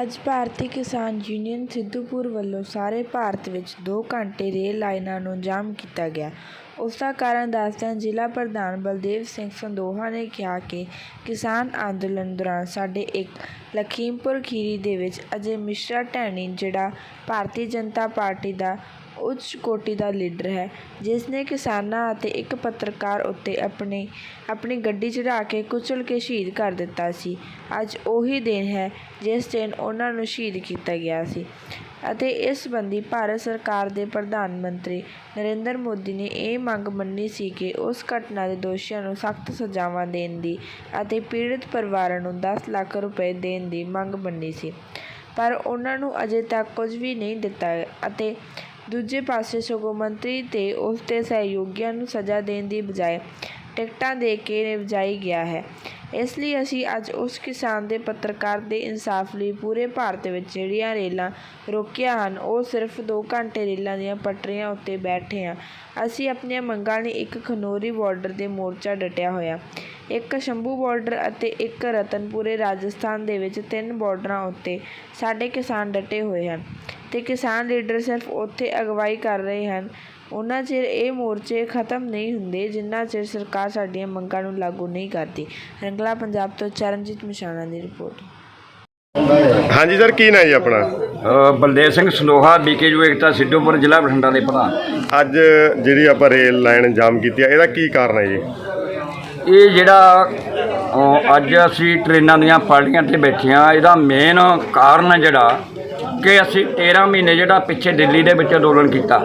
ਅੱਜ ਭਾਰਤੀ ਕਿਸਾਨ ਯੂਨੀਅਨ ਸਿੱਧੂਪੁਰ ਵੱਲੋਂ ਸਾਰੇ ਭਾਰਤ ਵਿੱਚ ਦੋ ਘੰਟੇ ਰੇਲ ਲਾਈਨਾਂ ਨੂੰ ਜਾਮ ਕੀਤਾ ਗਿਆ। ਉਸ ਦਾ ਕਾਰਨ ਦੱਸਦਿਆਂ ਜ਼ਿਲ੍ਹਾ ਪ੍ਰਧਾਨ ਬਲਦੇਵ ਸਿੰਘ ਸੰਦੋਹਾ ਨੇ ਕਿਹਾ ਕਿ ਕਿਸਾਨ ਅੰਦੋਲਨ ਦੌਰਾਨ ਸਾਡੇ ਇੱਕ ਲਖੀਮਪੁਰ ਖੀਰੀ ਦੇ ਵਿੱਚ ਅਜੇ ਮਿਸ਼ਰਾ ਟੈਣੀ ਜਿਹੜਾ ਭਾਰਤੀ ਜਨਤਾ ਪਾਰਟੀ ਦਾ ਉੱਚ ਕੋਟੀ ਦਾ ਲੀਡਰ ਹੈ ਜਿਸ ਨੇ ਕਿਸਾਨਾਂ ਅਤੇ ਇੱਕ ਪੱਤਰਕਾਰ ਉੱਤੇ ਆਪਣੇ, ਆਪਣੀ ਗੱਡੀ ਚੜ੍ਹਾ ਕੇ ਕੁਚਲ ਕੇ ਸ਼ਹੀਦ ਕਰ ਦਿੱਤਾ ਸੀ। ਅੱਜ ਉਹੀ ਦਿਨ ਹੈ, ਜਿਸ ਦਿਨ ਉਹਨਾਂ ਨੂੰ ਸ਼ਹੀਦ ਕੀਤਾ ਗਿਆ ਸੀ। ਅਤੇ ਇਸ ਸੰਬੰਧੀ ਭਾਰਤ ਸਰਕਾਰ ਦੇ ਪ੍ਰਧਾਨ ਮੰਤਰੀ ਨਰਿੰਦਰ ਮੋਦੀ ਨੇ ਇਹ ਮੰਗ ਮੰਨੀ ਸੀ ਕਿ ਉਸ ਘਟਨਾ ਦੇ ਦੋਸ਼ੀਆਂ ਨੂੰ ਸਖਤ ਸਜ਼ਾਵਾਂ ਦੇਣ ਦੀ ਅਤੇ ਪੀੜਤ ਪਰਿਵਾਰਾਂ ਨੂੰ 10 ਲੱਖ ਰੁਪਏ ਦੇਣ ਦੀ ਮੰਗ ਮੰਨੀ ਸੀ। ਪਰ ਉਹਨਾਂ ਨੂੰ ਅਜੇ ਤੱਕ ਕੁਝ ਵੀ ਨਹੀਂ ਦਿੱਤਾ ਅਤੇ ਦੂਜੇ ਪਾਸੇ ਸਗੋਂ ਮੰਤਰੀ ਤੇ ਉਸ ਦੇ ਸਹਿਯੋਗੀਆਂ ਨੂੰ ਸਜ਼ਾ ਦੇਣ ਦੀ ਬਜਾਏ ਟਿਕਟਾਂ ਦੇ ਕੇ ਨਿਵਜਾਈ ਗਿਆ ਹੈ। ਇਸ ਲਈ ਅਸੀਂ ਅੱਜ ਉਸ ਕਿਸਾਨ ਦੇ ਪੱਤਰਕਾਰ ਦੇ ਇਨਸਾਫ ਲਈ ਪੂਰੇ ਭਾਰਤ ਵਿੱਚ ਜਿਹੜੀਆਂ ਰੇਲਾਂ ਰੋਕੀਆਂ ਹਨ, ਉਹ ਸਿਰਫ 2 ਘੰਟੇ ਰੇਲਾਂ ਦੀਆਂ ਪਟਰੀਆਂ ਉੱਤੇ ਬੈਠੇ ਹਾਂ। ਅਸੀਂ ਆਪਣੀਆਂ ਮੰਗਾਂ ਲਈ ਇੱਕ ਖਨੋਰੀ ਬਾਰਡਰ ਦੇ ਮੋਰਚਾ ਡਟਿਆ ਹੋਇਆ। ਇੱਕ ਸ਼ੰਭੂ ਬਾਰਡਰ ਅਤੇ ਇੱਕ ਰਤਨਪੁਰੇ ਰਾਜਸਥਾਨ ਦੇ ਵਿੱਚ ਤਿੰਨ ਬਾਰਡਰਾਂ ਉੱਤੇ ਸਾਡੇ ਕਿਸਾਨ ਡਟੇ ਹੋਏ ਹਨ। ਤੇ ਕਿਸਾਨ ਲੀਡਰ ਸਿਰਫ ਉੱਥੇ ਅਗਵਾਈ ਕਰ ਰਹੇ ਹਨ। ਉਹਨਾਂ ਚਿਰ ਇਹ ਮੋਰਚੇ ਖਤਮ ਨਹੀਂ ਹੁੰਦੇ ਜਿੰਨਾ ਚਿਰ ਸਰਕਾਰ ਸਾਡੀਆਂ ਮੰਗਾਂ ਨੂੰ ਲਾਗੂ ਨਹੀਂ ਕਰਦੀ। ਰੰਗਲਾ ਪੰਜਾਬ ਤੋਂ ਚਰਨਜੀਤ ਮਿਸ਼ਾਣਾ ਦੀ ਰਿਪੋਰਟ। ਹਾਂਜੀ ਸਰ ਕੀ ਨਾਂ ਜੀ ਆਪਣਾ? ਬਲਦੇਵ ਸਿੰਘ ਸੰਦੋਹਾ ਬੀਕੇਯੂ ਏਕਤਾ ਸਿੱਧੂਪੁਰ ਜ਼ਿਲ੍ਹਾ ਬਠਿੰਡਾ ਦੇ ਪ੍ਰਧਾਨ। ਅੱਜ ਜਿਹੜੀ ਆਪਾਂ ਰੇਲ ਲਾਈਨ ਜਾਮ ਕੀਤੀ ਆ ਇਹਦਾ ਕੀ ਕਾਰਨ ਹੈ ਜੀ? ਇਹ ਜਿਹੜਾ ਅੱਜ ਅਸੀਂ ਟ੍ਰੇਨਾਂ ਦੀਆਂ ਪਾਰਟੀਆਂ ਤੇ ਬੈਠੇ ਹਾਂ ਇਹਦਾ ਮੇਨ ਕਾਰਨ ਜਿਹੜਾ ਕਿ ਅਸੀਂ 13 ਮਹੀਨੇ ਜਿਹੜਾ ਪਿੱਛੇ ਦਿੱਲੀ ਦੇ ਵਿੱਚ ਅੰਦੋਲਨ ਕੀਤਾ।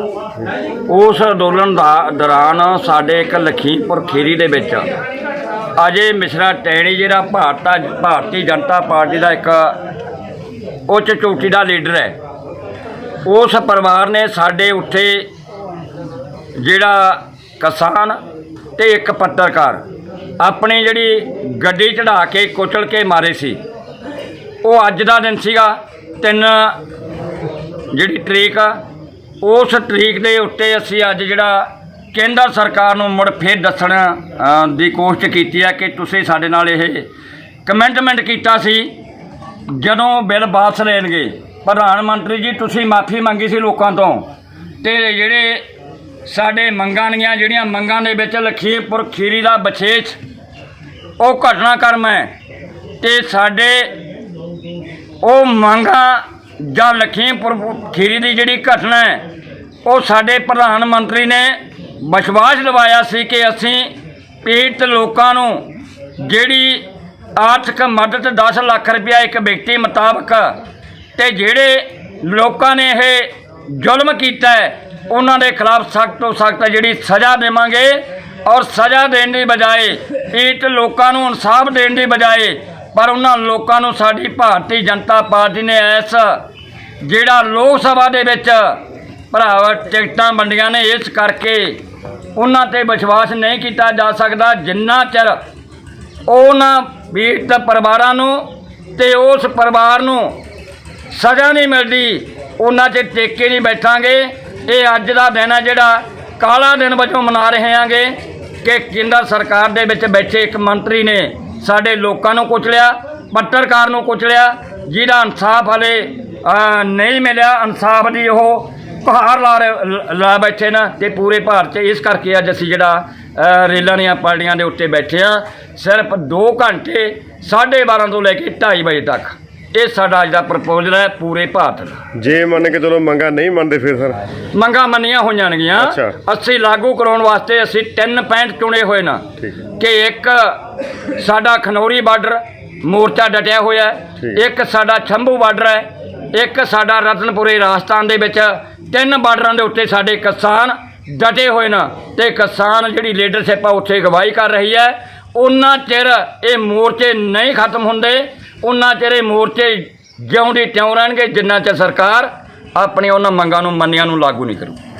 ਉਸ ਅੰਦੋਲਨ ਦਾ ਦੌਰਾਨ ਸਾਡੇ ਇੱਕ ਲਖੀਮਪੁਰ ਖੀਰੀ ਦੇ ਵਿੱਚ ਅਜੇ ਮਿਸ਼ਰਾ ਟੈਣੀ ਜਿਹੜਾ ਭਾਰਤਾ, ਭਾਰਤੀ ਜਨਤਾ ਪਾਰਟੀ ਦਾ ਇੱਕ ਉੱਚ ਚੋਟੀ ਦਾ ਲੀਡਰ ਹੈ। ਉਸ ਪਰਿਵਾਰ ਨੇ ਸਾਡੇ ਉੱਥੇ ਜਿਹੜਾ ਕਿਸਾਨ ਤੇ ਇੱਕ ਪੱਤਰਕਾਰ ਆਪਣੀ ਜਿਹੜੀ ਗੱਡੀ ਚੜਾ ਕੇ, ਕੁਚਲ ਕੇ ਮਾਰੇ ਸੀ। ਉਹ ਅੱਜ ਦਾ ਦਿਨ ਸੀਗਾ। ਤਿੰਨ ਜਿਹੜੀ ਤਰੀਕ ਆ, ਉਸ ਤਰੀਕ ਦੇ ਉੱਤੇ ਅਸੀਂ ਅੱਜ ਜਿਹੜਾ ਕੇਂਦਰ ਸਰਕਾਰ ਨੂੰ ਮੁੜ ਫੇਰ ਦੱਸਣ ਦੀ ਕੋਸ਼ਿਸ਼ ਕੀਤੀ ਹੈ ਕਿ ਤੁਸੀਂ ਸਾਡੇ ਨਾਲ ਇਹ ਕਮੈਂਟਮੈਂਟ ਕੀਤਾ ਸੀ, ਜਦੋਂ ਬਿੱਲ ਵਾਪਸ ਲੈਣਗੇ। ਪ੍ਰਧਾਨ ਮੰਤਰੀ ਜੀ, ਤੁਸੀਂ ਮਾਫੀ ਮੰਗੀ ਸੀ ਲੋਕਾਂ ਤੋਂ ਤੇ ਜਿਹੜੇ ਸਾਡੇ ਮੰਗਾਂ ਦੀਆਂ ਜਿਹੜੀਆਂ ਮੰਗਾਂ ਦੇ ਵਿੱਚ ਲਖੀਮਪੁਰ ਖੀਰੀ ਦਾ ਵਿਸ਼ੇਸ਼ ਉਹ ਘਟਨਾਕ੍ਰਮ ਹੈ ਤੇ ਸਾਡੇ ਉਹ ਮੰਗਾਂ ਜਾਂ ਲਖੀਮਪੁਰ ਖੀਰੀ ਦੀ ਜਿਹੜੀ ਘਟਨਾ ਹੈ, ਉਹ ਸਾਡੇ ਪ੍ਰਧਾਨ ਮੰਤਰੀ ਨੇ ਵਿਸ਼ਵਾਸ ਦਿਵਾਇਆ ਸੀ ਕਿ ਅਸੀਂ ਪੀੜਤ ਲੋਕਾਂ ਨੂੰ ਜਿਹੜੀ ਆਰਥਿਕ ਮਦਦ 10 ਲੱਖ ਰੁਪਇਆ ਇੱਕ ਵਿਅਕਤੀ ਮੁਤਾਬਕ ਤੇ ਜਿਹੜੇ ਲੋਕਾਂ ਨੇ ਇਹ ਜ਼ੁਲਮ ਕੀਤਾ ਹੈ, ਉਹਨਾਂ ਦੇ ਖਿਲਾਫ ਸਖਤ ਤੋਂ ਸਖਤ ਜਿਹੜੀ ਸਜ਼ਾ ਦੇਵਾਂਗੇ ਔਰ ਸਜ਼ਾ ਦੇਣ ਦੀ ਬਜਾਏ ਪੀੜਤ ਲੋਕਾਂ ਨੂੰ ਇਨਸਾਫ ਦੇਣ ਦੀ ਬਜਾਏ ਪਰ ਉਹਨਾਂ ਲੋਕਾਂ ਨੂੰ ਸਾਡੀ ਭਾਰਤੀ ਜਨਤਾ ਪਾਰਟੀ ਨੇ ਐਸ ਜਿਹੜਾ ਲੋਕ ਸਭਾ ਦੇ ਵਿੱਚ ਭਰਾਵਾ ਟਿਕਟਾਂ ਵੰਡੀਆਂ ਨੇ, ਇਸ ਕਰਕੇ ਉਹਨਾਂ ਤੇ ਵਿਸ਼ਵਾਸ ਨਹੀਂ ਕੀਤਾ ਜਾ ਸਕਦਾ। ਜਿੰਨਾ ਚਿਰ ਉਹਨਾਂ ਪੀੜਤ ਪਰਿਵਾਰਾਂ ਨੂੰ ਤੇ ਉਸ ਪਰਿਵਾਰ ਨੂੰ ਸਜ਼ਾ ਨਹੀਂ ਮਿਲਦੀ, ਉਹਨਾਂ 'ਚ ਟੇਕੇ ਨਹੀਂ ਬੈਠਾਂਗੇ। ਇਹ ਅੱਜ ਦਾ ਦਿਨ ਹੈ ਜਿਹੜਾ ਕਾਲਾ ਦਿਨ ਵਜੋਂ ਮਨਾ ਰਹੇ ਹਾਂਗੇ ਕਿ ਕੇਂਦਰ ਸਰਕਾਰ ਦੇ ਵਿੱਚ ਬੈਠੇ ਇੱਕ ਮੰਤਰੀ ਨੇ ਸਾਡੇ ਲੋਕਾਂ ਨੂੰ ਕੁਚਲਿਆ ਪੱਤਰਕਾਰ ਨੂੰ ਕੁਚਲਿਆ ਜਿਹਦਾ ਇਨਸਾਫ ਹਲੇ ਨਹੀਂ ਮਿਲਿਆ, ਇਨਸਾਫ ਦੀ ਉਹ ਗੁਹਾਰ ਲਾ ਰਹੇ- ਲਾ ਬੈਠੇ ਨਾ ਤੇ ਪੂਰੇ ਭਾਰਤ 'ਚ। ਇਸ ਕਰਕੇ ਅੱਜ ਅਸੀਂ ਜਿਹੜਾ ਰੇਲਾਂ ਦੀਆਂ ਪਾਰਟੀਆਂ ਦੇ ਉੱਤੇ ਬੈਠੇ ਆ ਸਿਰਫ 2 ਘੰਟੇ 12:30 ਤੋਂ ਲੈ ਕੇ 2:30 ਵਜੇ ਤੱਕ। ਇਹ ਸਾਡਾ ਅੱਜ ਦਾ ਪ੍ਰਪੋਜ਼ਲ ਹੈ ਪੂਰੇ ਭਾਰਤ ਦਾ। ਜੇ ਮੰਨ ਕੇ ਚਲੋ ਮੰਗਾ ਨਹੀਂ ਮੰਨਦੇ ਫਿਰ ਸਰ? ਮੰਗਾਂ ਮੰਨੀਆਂ ਹੋ ਜਾਣਗੀਆਂ ਅੱਛਾ। ਅਸੀਂ ਲਾਗੂ ਕਰਾਉਣ ਵਾਸਤੇ ਅਸੀਂ ਤਿੰਨ ਪੁਆਇੰਟ ਚੁਣੇ ਹੋਏ ਨਾ। ਠੀਕ ਹੈ। ਕਿ ਇੱਕ ਸਾਡਾ ਖਨੌਰੀ ਬਾਰਡਰ ਮੋਰਚਾ ਡਟਿਆ ਹੋਇਆ ਹੈ। ਠੀਕ। ਇੱਕ ਸਾਡਾ ਛੰਭੂ ਬਾਰਡਰ ਹੈ। ਇੱਕ ਸਾਡਾ ਰਤਨਪੁਰੇ ਰਾਜਸਥਾਨ ਦੇ ਵਿੱਚ ਤਿੰਨ ਬਾਰਡਰਾਂ ਦੇ ਉੱਤੇ ਸਾਡੇ ਕਿਸਾਨ ਡਟੇ ਹੋਏ ਨੇ। ਤੇ ਕਿਸਾਨ ਜਿਹੜੀ ਲੀਡਰਸ਼ਿਪ ਆ ਉੱਥੇ ਅਗਵਾਈ ਕਰ ਰਹੀ ਹੈ। ਉਹਨਾਂ ਚਿਰ ਇਹ ਮੋਰਚੇ ਨਹੀਂ ਖਤਮ ਹੁੰਦੇ। ਉਹਨਾਂ ਚਿਰ ਇਹ ਮੋਰਚੇ ਜਿਉਂਦੀ ਤਿਉਂ ਰਹਿਣਗੇ, ਜਿੰਨਾ ਚਿਰ ਸਰਕਾਰ ਆਪਣੀਆਂ ਉਹਨਾਂ ਮੰਗਾਂ ਨੂੰ ਮੰਨਿਆਂ ਨੂੰ ਲਾਗੂ ਨਹੀਂ ਕਰੂਗੀ।